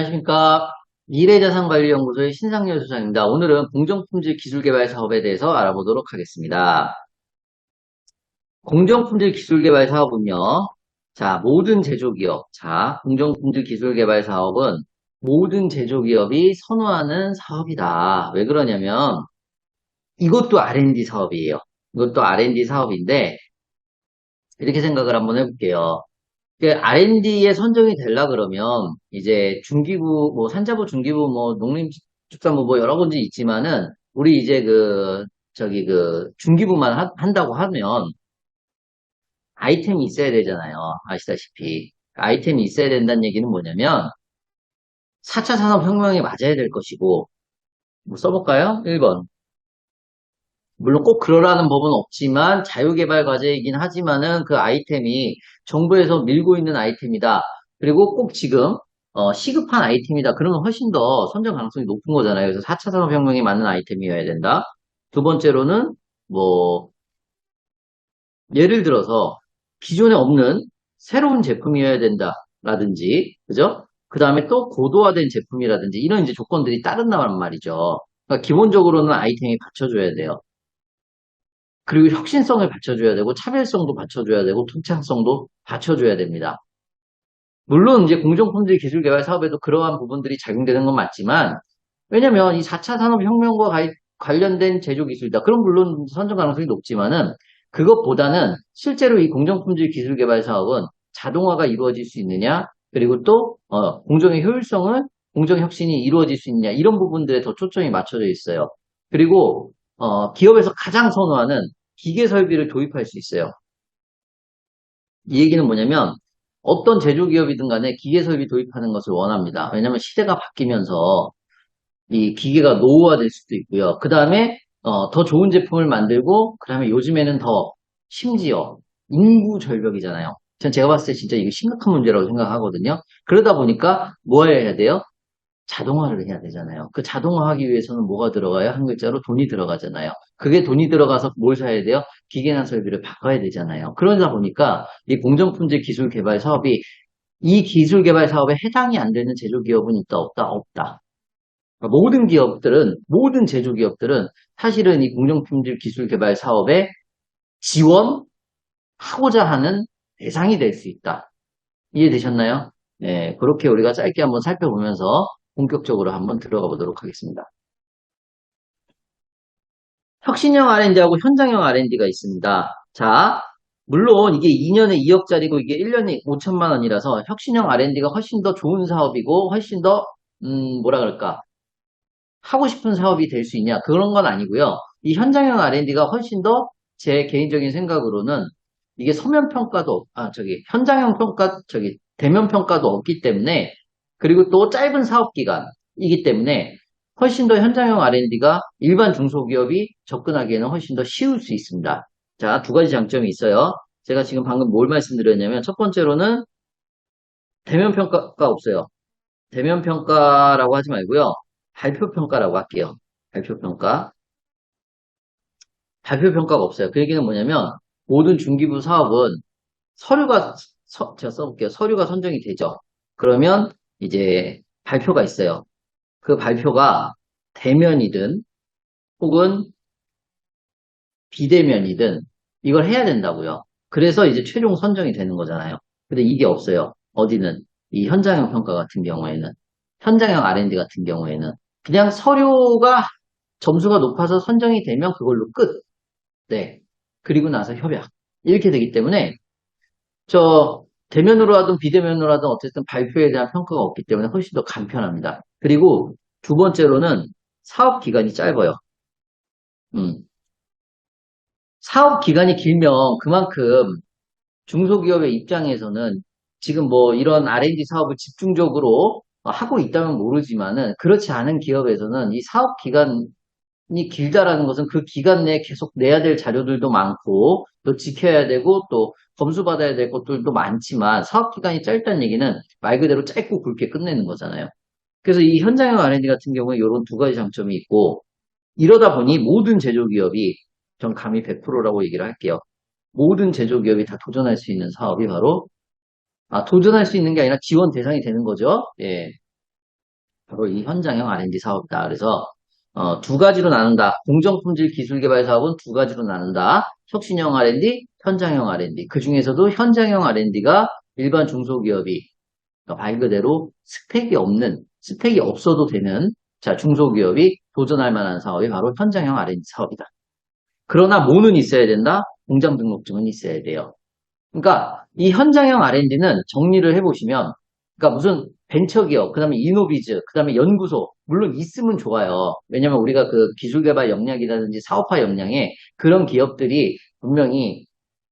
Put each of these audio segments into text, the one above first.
안녕하십니까. 미래자산관리연구소의 신상열 소장입니다. 오늘은 공정품질 기술개발 사업에 대해서 알아보도록 하겠습니다. 공정품질 기술개발 사업은요, 자, 모든 제조기업, 자, 공정품질 기술개발 사업은 모든 제조기업이 선호하는 사업이다. 왜 그러냐면, 이것도 R&D 사업이에요. 이것도 R&D 사업인데, 이렇게 생각을 한번 해볼게요. R&D에 선정이 되려 그러면 이제 중기부 뭐 산자부 중기부 뭐 농림축산부 뭐 여러 군지 있지만은 우리 이제 그 저기 그 중기부만 하- 한다고 하면 아이템이 있어야 되잖아요. 아시다시피 아이템이 있어야 된다는 얘기는 뭐냐면 4차 산업혁명에 맞아야 될 것이고 뭐 써볼까요? 1번 물론 꼭 그러라는 법은 없지만 자유개발 과제이긴 하지만은 그 아이템이 정부에서 밀고 있는 아이템이다. 그리고 꼭 지금 어, 시급한 아이템이다. 그러면 훨씬 더 선정 가능성이 높은 거잖아요. 그래서 4차 산업혁명에 맞는 아이템이어야 된다. 두 번째로는 뭐 예를 들어서 기존에 없는 새로운 제품이어야 된다라든지 그죠? 그 다음에 또 고도화된 제품이라든지 이런 이제 조건들이 따른다는 말이죠. 그러니까 기본적으로는 아이템이 받쳐줘야 돼요. 그리고 혁신성을 받쳐줘야 되고 차별성도 받쳐줘야 되고 특창성도 받쳐줘야 됩니다. 물론 이제 공정품질 기술 개발 사업에도 그러한 부분들이 작용되는 건 맞지만 왜냐면 이 4차 산업혁명과 관련된 제조 기술이다. 그럼 물론 선정 가능성이 높지만은 그것보다는 실제로 이 공정품질 기술 개발 사업은 자동화가 이루어질 수 있느냐 그리고 또 어, 공정의 효율성을 공정 혁신이 이루어질 수 있느냐 이런 부분들에 더 초점이 맞춰져 있어요. 그리고 어, 기업에서 가장 선호하는 기계 설비를 도입할 수 있어요. 이 얘기는 뭐냐면 어떤 제조기업이든 간에 기계 설비 도입하는 것을 원합니다. 왜냐하면 시대가 바뀌면서 이 기계가 노후화될 수도 있고요. 그 다음에 어, 더 좋은 제품을 만들고 그 다음에 요즘에는 더 심지어 인구 절벽이잖아요. 전 제가 봤을 때 진짜 이거 심각한 문제라고 생각하거든요. 그러다 보니까 뭐 해야 돼요? 자동화를 해야 되잖아요. 그 자동화하기 위해서는 뭐가 들어가요? 한 글자로 돈이 들어가잖아요. 그게 돈이 들어가서 뭘 사야 돼요? 기계나 설비를 바꿔야 되잖아요. 그러다 보니까 이 공정품질 기술 개발 사업이 이 기술 개발 사업에 해당이 안 되는 제조기업은 있다 없다 없다. 그러니까 모든 기업들은 모든 제조기업들은 사실은 이 공정품질 기술 개발 사업에 지원하고자 하는 대상이 될 수 있다. 이해되셨나요? 네, 그렇게 우리가 짧게 한번 살펴보면서 본격적으로 한번 들어가 보도록 하겠습니다. 혁신형 R&D하고 현장형 R&D가 있습니다. 자, 물론 이게 2년에 2억짜리고 이게 1년에 5천만 원이라서 혁신형 R&D가 훨씬 더 좋은 사업이고 훨씬 더 음, 뭐라 그럴까 하고 싶은 사업이 될 수 있냐 그런 건 아니고요. 이 현장형 R&D가 훨씬 더 제 개인적인 생각으로는 이게 서면 평가도 아 저기 현장형 평가 저기 대면 평가도 없기 때문에 그리고 또 짧은 사업 기간이기 때문에 훨씬 더 현장형 R&D가 일반 중소기업이 접근하기에는 훨씬 더 쉬울 수 있습니다. 자, 두 가지 장점이 있어요. 제가 지금 방금 뭘 말씀드렸냐면 첫 번째로는 대면 평가가 없어요. 대면 평가라고 하지 말고요. 발표 평가라고 할게요. 발표 평가. 발표 평가가 없어요. 그 얘기는 뭐냐면 모든 중기부 사업은 서류가 서, 제가 써볼게요. 서류가 선정이 되죠. 그러면 이제 발표가 있어요. 그 발표가 대면이든 혹은 비대면이든 이걸 해야 된다고요. 그래서 이제 최종 선정이 되는 거잖아요. 근데 이게 없어요. 어디는 이 현장형 평가 같은 경우에는 현장형 R&D 같은 경우에는 그냥 서류가 점수가 높아서 선정이 되면 그걸로 끝. 네. 그리고 나서 협약. 이렇게 되기 때문에 저 대면으로 하든 비대면으로 하든 어쨌든 발표에 대한 평가가 없기 때문에 훨씬 더 간편합니다. 그리고 두 번째로는 사업 기간이 짧아요. 음. 사업 기간이 길면 그만큼 중소기업의 입장에서는 지금 뭐 이런 R&D 사업을 집중적으로 하고 있다면 모르지만은 그렇지 않은 기업에서는 이 사업 기간이 길다라는 것은 그 기간 내에 계속 내야 될 자료들도 많고 또 지켜야 되고 또 검수받아야 될 것들도 많지만 사업 기간이 짧다는 얘기는 말 그대로 짧고 굵게 끝내는 거잖아요. 그래서 이 현장형 R&D 같은 경우에 이런 두 가지 장점이 있고 이러다 보니 모든 제조기업이 전 감히 100%라고 얘기를 할게요. 모든 제조기업이 다 도전할 수 있는 사업이 바로 아 도전할 수 있는 게 아니라 지원 대상이 되는 거죠. 예. 바로 이 현장형 R&D 사업이다. 그래서 어, 두 가지로 나눈다. 공정품질 기술개발 사업은 두 가지로 나눈다. 혁신형 R&D, 현장형 R&D. 그 중에서도 현장형 R&D가 일반 중소기업이 그러니까 말 그대로 스펙이 없는, 스펙이 없어도 되는 자 중소기업이 도전할 만한 사업이 바로 현장형 R&D 사업이다. 그러나 뭐는 있어야 된다? 공장 등록증은 있어야 돼요. 그러니까 이 현장형 R&D는 정리를 해보시면 그러니까 무슨 벤처기업, 그 다음에 이노비즈, 그 다음에 연구소 물론 있으면 좋아요. 왜냐면 우리가 그 기술개발 역량이라든지 사업화 역량에 그런 기업들이 분명히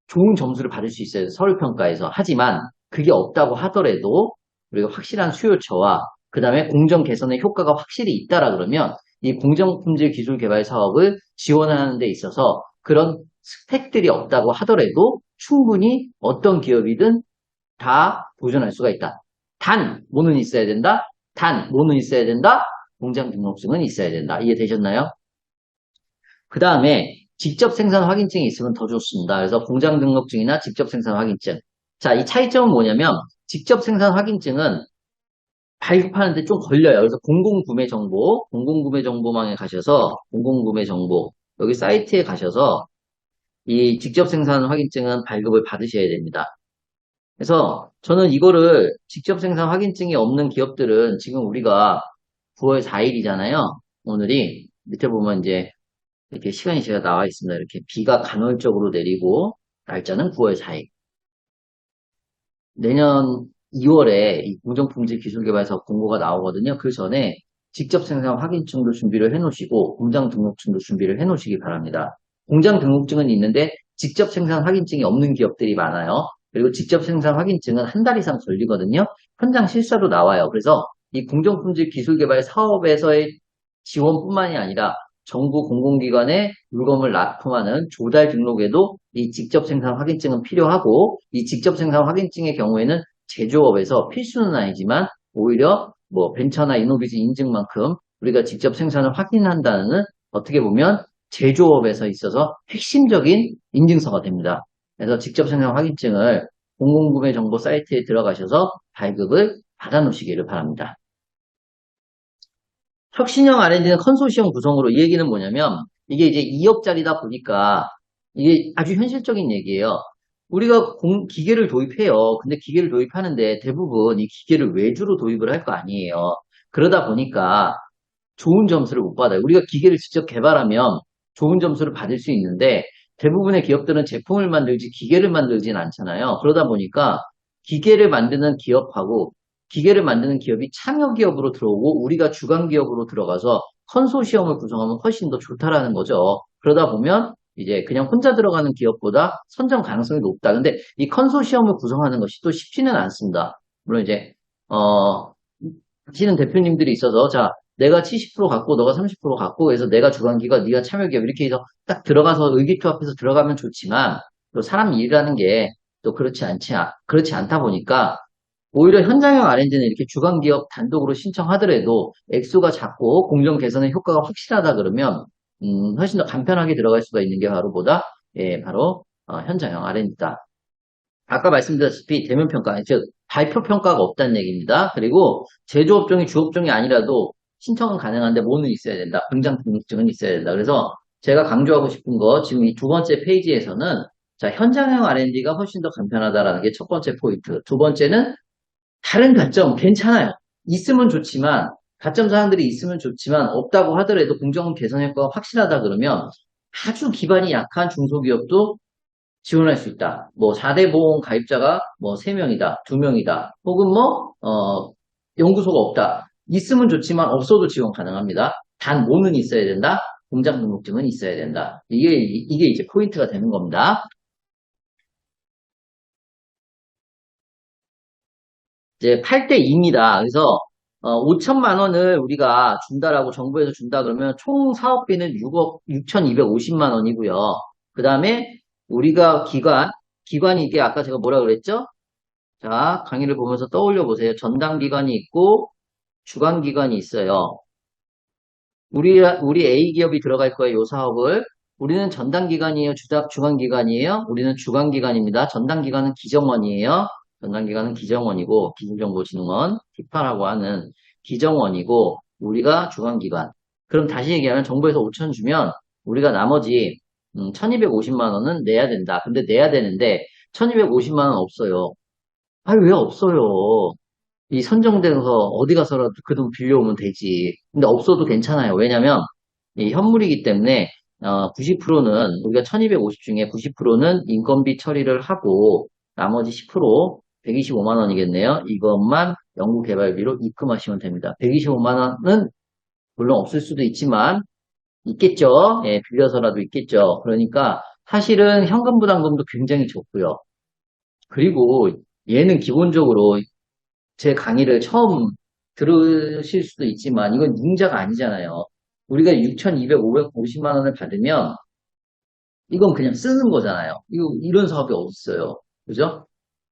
좋은 점수를 받을 수 있어요. 서울평가에서. 하지만 그게 없다고 하더라도 우리가 확실한 수요처와 그 다음에 공정 개선의 효과가 확실히 있다라 그러면 이 공정품질 기술 개발 사업을 지원하는 데 있어서 그런 스펙들이 없다고 하더라도 충분히 어떤 기업이든 다 도전할 수가 있다. 단, 뭐는 있어야 된다? 단, 뭐는 있어야 된다? 공장 등록증은 있어야 된다. 이해되셨나요? 그 다음에 직접 생산 확인증이 있으면 더 좋습니다. 그래서 공장 등록증이나 직접 생산 확인증. 자, 이 차이점은 뭐냐면 직접 생산 확인증은 발급하는데 좀 걸려요. 그래서 공공구매 정보, 공공구매 정보망에 가셔서 공공구매 정보 여기 사이트에 가셔서 이 직접 생산 확인증은 발급을 받으셔야 됩니다. 그래서 저는 이거를 직접 생산 확인증이 없는 기업들은 지금 우리가 9월 4일이잖아요. 오늘이 밑에 보면 이제 이렇게 시간이 제가 나와 있습니다. 이렇게 비가 간헐적으로 내리고 날짜는 9월 4일. 내년 2월에 이 공정품질 기술개발사업 공고가 나오거든요. 그 전에 직접 생산 확인증도 준비를 해 놓으시고 공장 등록증도 준비를 해 놓으시기 바랍니다. 공장 등록증은 있는데 직접 생산 확인증이 없는 기업들이 많아요. 그리고 직접 생산 확인증은 한 달 이상 걸리거든요. 현장 실사로 나와요. 그래서 이 공정품질 기술개발 사업에서의 지원뿐만이 아니라 정부 공공기관에 물건을 납품하는 조달 등록에도 이 직접 생산 확인증은 필요하고 이 직접 생산 확인증의 경우에는 제조업에서 필수는 아니지만 오히려 뭐 벤처나 이노비즈 인증만큼 우리가 직접 생산을 확인한다는 어떻게 보면 제조업에서 있어서 핵심적인 인증서가 됩니다. 그래서 직접 생산 확인증을 공공구매 정보 사이트에 들어가셔서 발급을 받아 놓으시기를 바랍니다. 혁신형 R&D는 컨소시엄 구성으로 이 얘기는 뭐냐면 이게 이제 2억짜리다 보니까 이게 아주 현실적인 얘기예요. 우리가 공, 기계를 도입해요. 근데 기계를 도입하는데 대부분 이 기계를 외주로 도입을 할 거 아니에요. 그러다 보니까 좋은 점수를 못 받아요. 우리가 기계를 직접 개발하면 좋은 점수를 받을 수 있는데 대부분의 기업들은 제품을 만들지 기계를 만들진 않잖아요. 그러다 보니까 기계를 만드는 기업하고 기계를 만드는 기업이 참여 기업으로 들어오고 우리가 주관 기업으로 들어가서 컨소시엄을 구성하면 훨씬 더 좋다라는 거죠. 그러다 보면 이제 그냥 혼자 들어가는 기업보다 선정 가능성이 높다. 근데 이 컨소시엄을 구성하는 것이 또 쉽지는 않습니다. 물론 이제 어 하시는 대표님들이 있어서 자 내가 70% 갖고 너가 30% 갖고 해서 내가 주관기관 네가 참여기업 이렇게 해서 딱 들어가서 의기투합해서 들어가면 좋지만 또 사람 일이라는 게 또 그렇지 않지 그렇지 않다 보니까 오히려 현장형 R&D는 이렇게 주관기업 단독으로 신청하더라도 액수가 작고 공정 개선의 효과가 확실하다 그러면 음, 훨씬 더 간편하게 들어갈 수가 있는 게 바로 보다 예, 바로 어, 현장형 R&D다. 아까 말씀드렸다시피 대면 평가, 즉 발표 평가가 없다는 얘기입니다. 그리고 제조업종이 주업종이 아니라도 신청은 가능한데 뭐는 있어야 된다. 공장 등록증은 있어야 된다. 그래서 제가 강조하고 싶은 거 지금 이 두 번째 페이지에서는 자 현장형 R&D가 훨씬 더 간편하다라는 게 첫 번째 포인트. 두 번째는 다른 가점 괜찮아요. 있으면 좋지만 가점 사항들이 있으면 좋지만 없다고 하더라도 공정 개선 효과가 확실하다 그러면 아주 기반이 약한 중소기업도 지원할 수 있다. 뭐 4대 보험 가입자가 뭐 3명이다, 2명이다. 혹은 뭐 어, 연구소가 없다. 있으면 좋지만 없어도 지원 가능합니다. 단 뭐는 있어야 된다? 공장 등록증은 있어야 된다. 이게 이게 이제 포인트가 되는 겁니다. 이제 8대 2입니다. 그래서 어, 5천만 원을 우리가 준다라고 정부에서 준다 그러면 총 사업비는 6억 6,250만 원이고요. 그 다음에 우리가 기관 기관이 이게 아까 제가 뭐라 그랬죠? 자 강의를 보면서 떠올려 보세요. 전담 기관이 있고 주관 기관이 있어요. 우리 우리 A 기업이 들어갈 거예요. 이 사업을 우리는 전담 기관이에요. 주작 주관 기관이에요. 우리는 주관 기관입니다. 전담 기관은 기정원이에요. 전담 기관은 기정원이고 기술정보진흥원, 기파라고 하는 기정원이고 우리가 주관 기관. 그럼 다시 얘기하면 정부에서 5천 주면 우리가 나머지 음, 1250만 원은 내야 된다. 근데 내야 되는데 1250만 원 없어요. 아니 왜 없어요? 이 선정돼서 어디 가서라도 그 돈 빌려오면 되지. 근데 없어도 괜찮아요. 왜냐면 이 현물이기 때문에 90%는 우리가 1250 중에 90%는 인건비 처리를 하고 나머지 10% 125만 원이겠네요. 이것만 연구개발비로 입금하시면 됩니다. 125만 원은 물론 없을 수도 있지만 있겠죠. 예, 빌려서라도 있겠죠. 그러니까 사실은 현금 부담금도 굉장히 좋고요. 그리고 얘는 기본적으로 제 강의를 처음 들으실 수도 있지만 이건 융자가 아니잖아요. 우리가 6,250만 원을 받으면 이건 그냥 쓰는 거잖아요. 이거 이런 사업이 어딨어요. 그죠?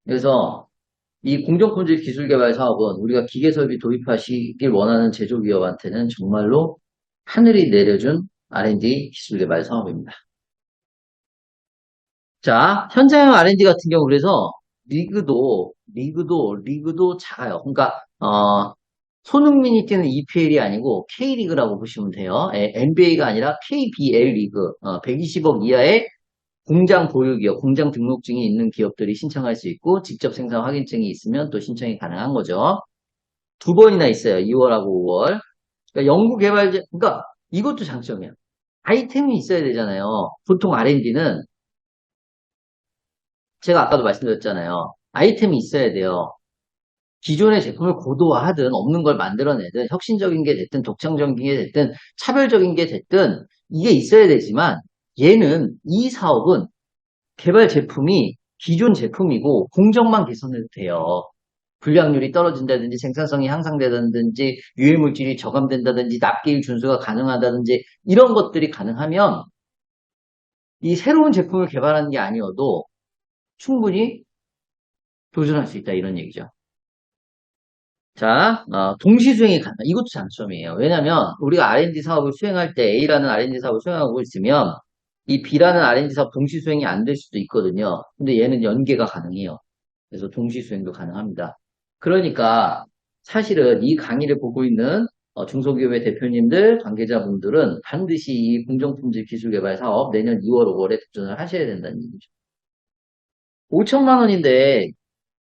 그래서 이 공정품질 기술개발 사업은 우리가 기계설비 도입하시길 원하는 제조기업한테는 정말로 하늘이 내려준 R&D 기술개발 사업입니다. 자, 현장 R&D 같은 경우 그래서 리그도 리그도 리그도 작아요. 그러니까 어, 손흥민이 뛰는 EPL이 아니고 K리그라고 보시면 돼요. NBA가 아니라 KBL 리그. 120억 이하의 공장 보유기업, 공장 등록증이 있는 기업들이 신청할 수 있고 직접 생산 확인증이 있으면 또 신청이 가능한 거죠. 두 번이나 있어요. 2월하고 5월. 그러니까 연구 개발, 그러니까 이것도 장점이야. 아이템이 있어야 되잖아요. 보통 R&D는 제가 아까도 말씀드렸잖아요. 아이템이 있어야 돼요. 기존의 제품을 고도화하든 없는 걸 만들어내든 혁신적인 게 됐든 독창적인 게 됐든 차별적인 게 됐든 이게 있어야 되지만 얘는 이 사업은 개발 제품이 기존 제품이고 공정만 개선해도 돼요. 불량률이 떨어진다든지 생산성이 향상되다든지 유해물질이 저감된다든지 납기일 준수가 가능하다든지 이런 것들이 가능하면 이 새로운 제품을 개발하는 게 아니어도 충분히 도전할 수 있다 이런 얘기죠. 자, 어, 동시 수행이 가능. 이것도 장점이에요. 왜냐하면 우리가 R&D 사업을 수행할 때 A라는 R&D 사업을 수행하고 있으면 이 B라는 R&D 사업 동시 수행이 안 될 수도 있거든요. 근데 얘는 연계가 가능해요. 그래서 동시 수행도 가능합니다. 그러니까 사실은 이 강의를 보고 있는 어, 중소기업의 대표님들, 관계자분들은 반드시 이 공정품질 기술개발 사업 내년 2월, 5월에 도전을 하셔야 된다는 얘기죠. 5천만 원인데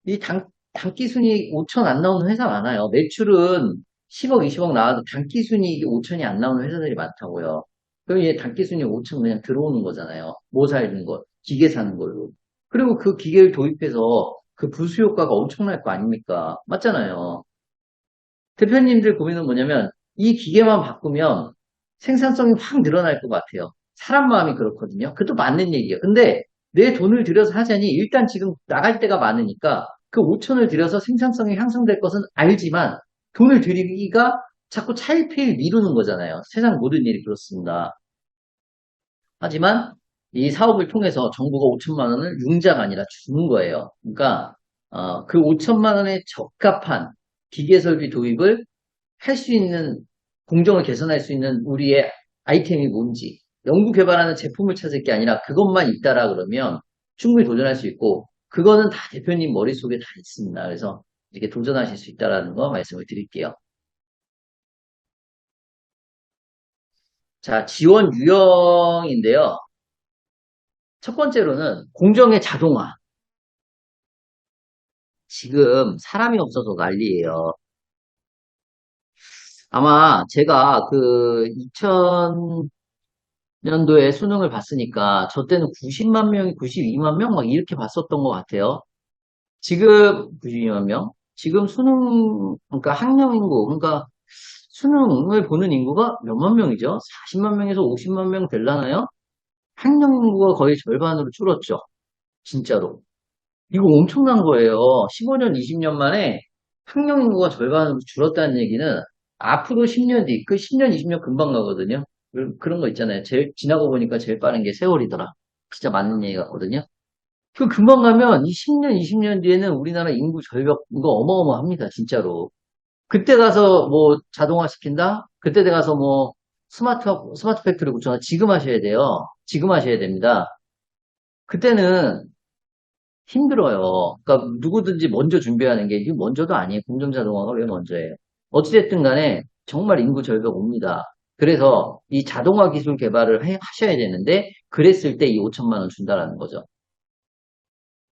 이 당, 단기 순이익 5천 안 나오는 회사 많아요. 매출은 10억, 20억 나와도 단기 순이익이 5천이 안 나오는 회사들이 많다고요. 그럼 얘 단기 순이익 5천 그냥 들어오는 거잖아요. 뭐 사는 거, 기계 사는 걸로. 그리고 그 기계를 도입해서 그 부수 효과가 엄청날 거 아닙니까? 맞잖아요. 대표님들 고민은 뭐냐면 이 기계만 바꾸면 생산성이 확 늘어날 것 같아요. 사람 마음이 그렇거든요. 그것도 맞는 얘기예요. 근데 내 돈을 들여서 하자니 일단 지금 나갈 때가 많으니까 그 5천을 들여서 생산성이 향상될 것은 알지만 돈을 들이기가 자꾸 차일피일 미루는 거잖아요. 세상 모든 일이 그렇습니다. 하지만 이 사업을 통해서 정부가 5천만 원을 융자가 아니라 주는 거예요. 그러니까 어, 그 5천만 원에 적합한 기계 설비 도입을 할 수 있는 공정을 개선할 수 있는 우리의 아이템이 뭔지 연구 개발하는 제품을 찾을 게 아니라 그것만 있다라 그러면 충분히 도전할 수 있고 그거는 다 대표님 머릿속에 다 있습니다. 그래서 이렇게 도전하실 수 있다라는 거 말씀을 드릴게요. 자, 지원 유형인데요. 첫 번째로는 공정의 자동화. 지금 사람이 없어서 난리예요. 아마 제가 그 2000 년도에 수능을 봤으니까 저 때는 90만 명이 92만 명 막 이렇게 봤었던 것 같아요. 지금 92만 명? 지금 수능 그러니까 학령 인구 그러니까 수능을 보는 인구가 몇만 명이죠? 40만 명에서 50만 명 될라나요? 학령 인구가 거의 절반으로 줄었죠. 진짜로. 이거 엄청난 거예요. 15년, 20년 만에 학령 인구가 절반으로 줄었다는 얘기는 앞으로 10년 뒤, 그 10년, 20년 금방 가거든요. 그런 거 있잖아요. 제일, 지나고 보니까 제일 빠른 게 세월이더라. 진짜 맞는 얘기 같거든요. 그 금방 가면 이 10년, 20년 뒤에는 우리나라 인구 절벽, 이거 어마어마합니다. 진짜로. 그때 가서 뭐 자동화 시킨다? 그때 가서 뭐 스마트, 스마트 팩토리 붙여놔. 지금 하셔야 돼요. 지금 하셔야 됩니다. 그때는 힘들어요. 그러니까 누구든지 먼저 준비하는 게 이게 먼저도 아니에요. 공정 자동화가 왜 먼저예요? 어찌됐든 간에 정말 인구 절벽 옵니다. 그래서 이 자동화 기술 개발을 해- 하셔야 되는데 그랬을 때 이 5천만 원 준다라는 거죠.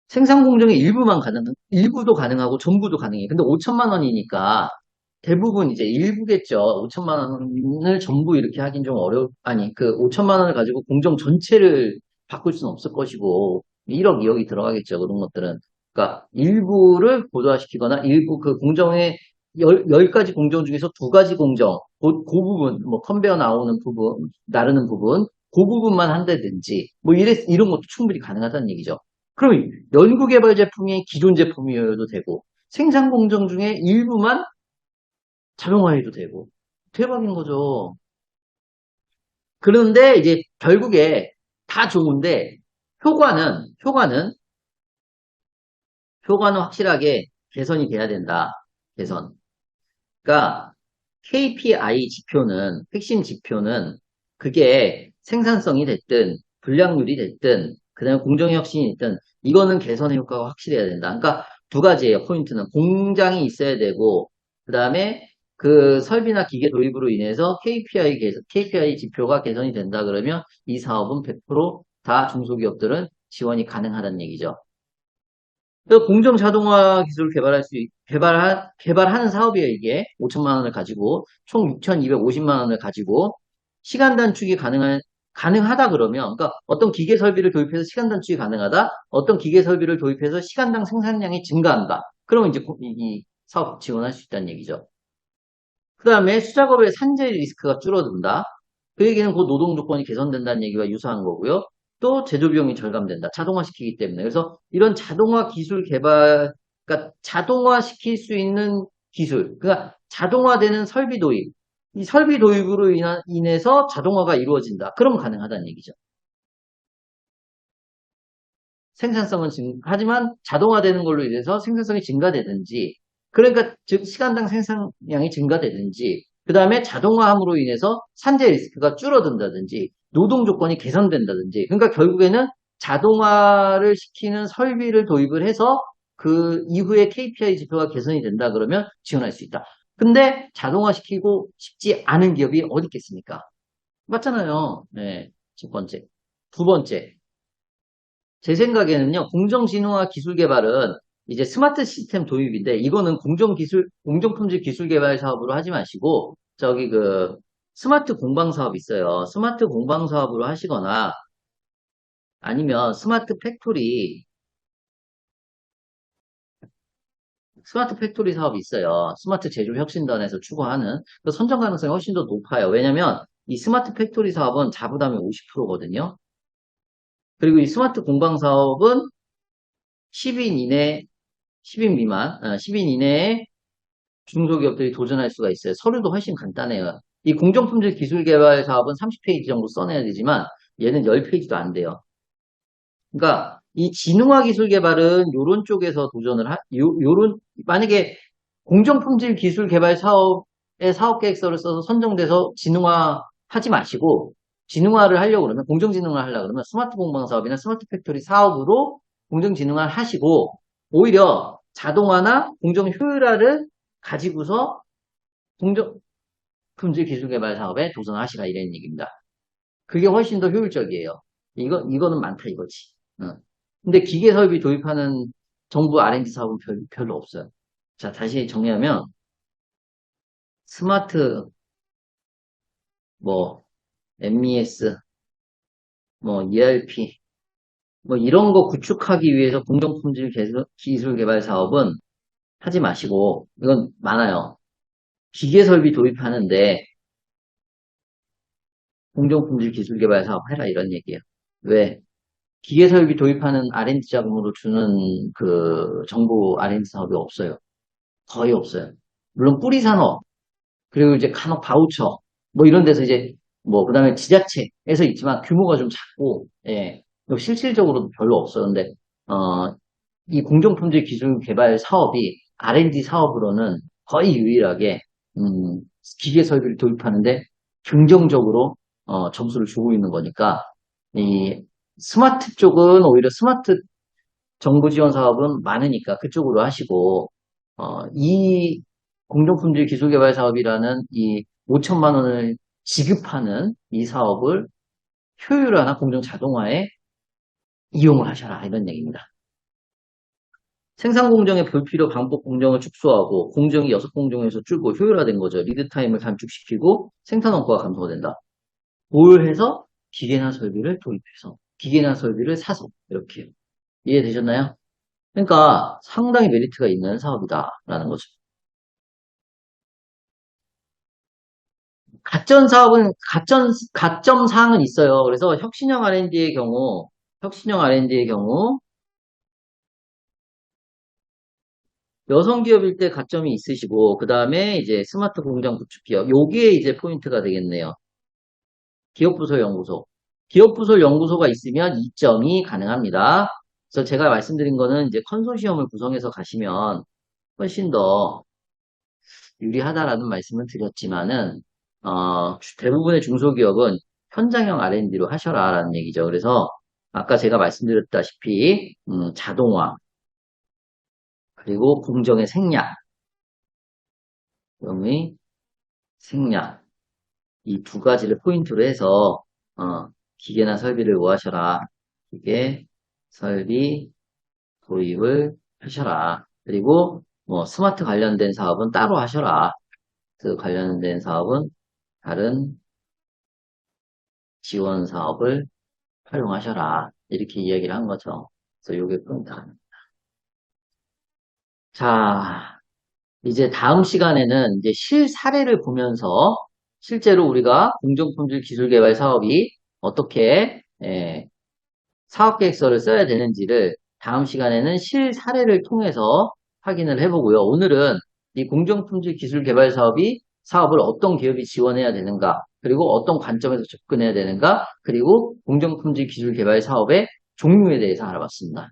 생산 공정의 일부만 가능, 일부도 가능하고 전부도 가능해요. 근데 5천만 원이니까 대부분 이제 일부겠죠. 5천만 원을 전부 이렇게 하긴 좀 어려, 아니, 그 5천만 원을 가지고 공정 전체를 바꿀 수는 없을 것이고, 1억, 2억이 들어가겠죠. 그런 것들은. 그러니까 일부를 고도화시키거나 일부 그 공정의 열, 열 가지 공정 중에서 두 가지 공정, 그, 그 부분, 뭐 컨베어 나오는 부분, 나르는 부분, 그 부분만 한다든지, 뭐 이래, 이런 것도 충분히 가능하다는 얘기죠. 그럼 연구개발 제품이 기존 제품이어도 되고, 생산 공정 중에 일부만 자동화해도 되고 대박인 거죠. 그런데 이제 결국에 다 좋은데 효과는 효과는 효과는 확실하게 개선이 돼야 된다. 개선. 그러니까 KPI 지표는 핵심 지표는 그게 생산성이 됐든 불량률이 됐든 그다음에 공정의 혁신이 됐든 이거는 개선의 효과가 확실해야 된다. 그러니까 두 가지예요. 포인트는 공장이 있어야 되고 그다음에 그 설비나 기계 도입으로 인해서 KPI, 개선, KPI 지표가 개선이 된다 그러면 이 사업은 100%다 중소기업들은 지원이 가능하다는 얘기죠. 그래서 공정 자동화 기술을 개발할 수, 있- 개발하, 개발하는 사업이에요, 이게. 5천만 원을 가지고, 총 6,250만 원을 가지고, 시간 단축이 가능한, 가능하다 그러면, 그러니까 어떤 기계 설비를 도입해서 시간 단축이 가능하다, 어떤 기계 설비를 도입해서 시간당 생산량이 증가한다. 그러면 이제 고- 이, 이 사업 지원할 수 있다는 얘기죠. 그 다음에 수작업의 산재 리스크가 줄어든다. 그 얘기는 그 노동 조건이 개선된다는 얘기와 유사한 거고요. 또 제조 비용이 절감된다. 자동화시키기 때문에. 그래서 이런 자동화 기술 개발, 그러니까 자동화시킬 수 있는 기술, 그러니까 자동화되는 설비 도입, 이 설비 도입으로 인하, 인해서 자동화가 이루어진다. 그럼 가능하다는 얘기죠. 생산성은 증, 하지만 자동화되는 걸로 인해서 생산성이 증가되든지, 그러니까 즉 시간당 생산량이 증가되든지, 그 다음에 자동화함으로 인해서 산재 리스크가 줄어든다든지, 노동 조건이 개선된다든지, 그러니까 결국에는 자동화를 시키는 설비를 도입을 해서 그 이후에 KPI 지표가 개선이 된다 그러면 지원할 수 있다. 근데 자동화 시키고 싶지 않은 기업이 어디 있겠습니까? 맞잖아요. 네. 첫 번째. 두 번째. 제 생각에는요, 공정진흥화 기술 개발은 이제 스마트 시스템 도입인데, 이거는 공정기술, 공정품질 기술 개발 사업으로 하지 마시고, 저기 그, 스마트 공방 사업 있어요. 스마트 공방 사업으로 하시거나, 아니면 스마트 팩토리, 스마트 팩토리 사업이 있어요. 스마트 제조 혁신단에서 추구하는, 그 선정 가능성이 훨씬 더 높아요. 왜냐면, 이 스마트 팩토리 사업은 자부담이 50%거든요. 그리고 이 스마트 공방 사업은 10인 이내, 10인 미만, 어, 10인 이내에 중소기업들이 도전할 수가 있어요. 서류도 훨씬 간단해요. 이 공정품질 기술 개발 사업은 30페이지 정도 써내야 되지만 얘는 10페이지도 안 돼요. 그러니까 이 진흥화 기술 개발은 요런 쪽에서 도전을 하, 요, 요런, 만약에 공정품질 기술 개발 사업의 사업 계획서를 써서 선정돼서 진흥화 하지 마시고 진흥화를 하려고 그러면 공정진흥화 하려고 그러면 스마트 공방 사업이나 스마트 팩토리 사업으로 공정진흥화를 하시고 오히려 자동화나 공정 효율화를 가지고서 공정 품질 기술 개발 사업에 도전하시라 이런 얘기입니다. 그게 훨씬 더 효율적이에요. 이거 이거는 많다 이거지. 응. 근데 기계 설비 도입하는 정부 R&D 사업은 별, 별로 없어요. 자 다시 정리하면 스마트 뭐 MES 뭐 ERP 뭐 이런 거 구축하기 위해서 공정품질 기술 개발 사업은 하지 마시고 이건 많아요. 기계 설비 도입하는데 공정품질 기술 개발 사업 해라 이런 얘기예요. 왜? 기계 설비 도입하는 R&D 자금으로 주는 그 정부 R&D 사업이 없어요. 거의 없어요. 물론 뿌리 산업 그리고 이제 간혹 바우처 뭐 이런 데서 이제 뭐 그다음에 지자체에서 있지만 규모가 좀 작고 예. 그리고 실질적으로도 별로 없어요. 근데 어, 이 공정품질 기술 개발 사업이 R&D 사업으로는 거의 유일하게 음, 기계 설비를 도입하는데 긍정적으로 어, 점수를 주고 있는 거니까 이 스마트 쪽은 오히려 스마트 정부 지원 사업은 많으니까 그쪽으로 하시고 어, 이 공정품질 기술개발 사업이라는 이 5천만 원을 지급하는 이 사업을 효율화나 공정 자동화에 이용을 하셔라 이런 얘기입니다. 생산 공정의 불필요 반복 공정을 축소하고 공정이 여섯 공정에서 줄고 효율화된 거죠. 리드 타임을 단축시키고 생산 원가가 감소가 된다. 뭘 해서 기계나 설비를 도입해서 기계나 설비를 사서 이렇게 이해되셨나요? 그러니까 상당히 메리트가 있는 사업이다라는 거죠. 가점 사업은 가점 가점 사항은 있어요. 그래서 혁신형 R&D의 경우 혁신형 R&D의 경우 여성 기업일 때 가점이 있으시고 그 다음에 이제 스마트 공장 구축 기업 요게 이제 포인트가 되겠네요. 기업부설 연구소 기업부설 연구소가 있으면 2점이 가능합니다. 그래서 제가 말씀드린 거는 이제 컨소시엄을 구성해서 가시면 훨씬 더 유리하다라는 말씀을 드렸지만은 어, 대부분의 중소기업은 현장형 R&D로 하셔라라는 얘기죠. 그래서 아까 제가 말씀드렸다시피 음, 자동화 그리고 공정의 생략 공정의 생략 이 두 가지를 포인트로 해서 어, 기계나 설비를 모하셔라 기계 설비 도입을 하셔라 그리고 뭐 스마트 관련된 사업은 따로 하셔라 그 관련된 사업은 다른 지원 사업을 활용하셔라. 이렇게 이야기를 한 거죠. 그래서 이게 포인트입니다. 자, 이제 다음 시간에는 이제 실 사례를 보면서 실제로 우리가 공정품질 기술 개발 사업이 어떻게 예, 사업 계획서를 써야 되는지를 다음 시간에는 실 사례를 통해서 확인을 해보고요. 오늘은 이 공정품질 기술 개발 사업이 사업을 어떤 기업이 지원해야 되는가, 그리고 어떤 관점에서 접근해야 되는가, 그리고 공정품질 기술 개발 사업의 종류에 대해서 알아봤습니다.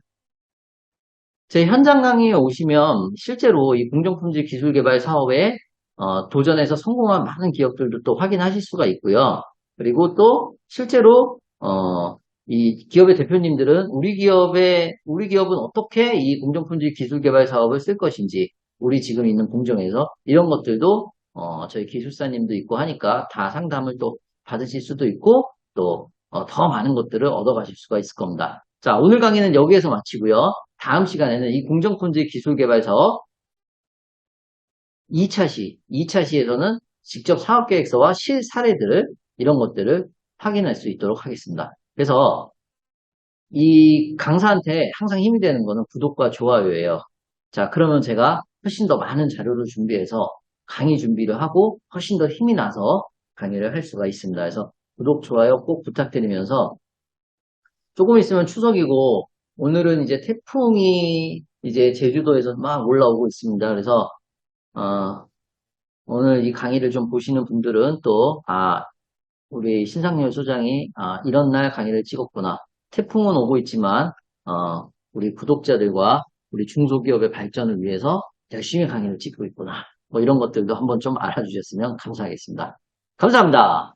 제 현장 강의에 오시면 실제로 이 공정품질 기술 개발 사업에 어, 도전해서 성공한 많은 기업들도 또 확인하실 수가 있고요. 그리고 또 실제로 어, 이 기업의 대표님들은 우리 기업의 우리 기업은 어떻게 이 공정품질 기술 개발 사업을 쓸 것인지 우리 지금 있는 공정에서 이런 것들도 어, 저희 기술사님도 있고 하니까 다 상담을 또 받으실 수도 있고 또더 많은 것들을 얻어가실 수가 있을 겁니다. 자, 오늘 강의는 여기에서 마치고요. 다음 시간에는 이 공정품질 기술개발 사업 2차 시, 2차 시에서는 직접 사업계획서와 실 사례들을 이런 것들을 확인할 수 있도록 하겠습니다. 그래서 이 강사한테 항상 힘이 되는 거는 구독과 좋아요예요. 자, 그러면 제가 훨씬 더 많은 자료를 준비해서 강의 준비를 하고 훨씬 더 힘이 나서 강의를 할 수가 있습니다. 그래서 구독, 좋아요 꼭 부탁드리면서 조금 있으면 추석이고 오늘은 이제 태풍이 이제 제주도에서 막 올라오고 있습니다. 그래서 어, 오늘 이 강의를 좀 보시는 분들은 또 아, 우리 신상열 소장이 아, 이런 날 강의를 찍었구나. 태풍은 오고 있지만 어, 우리 구독자들과 우리 중소기업의 발전을 위해서 열심히 강의를 찍고 있구나. 뭐 이런 것들도 한번 좀 알아주셨으면 감사하겠습니다. 감사합니다.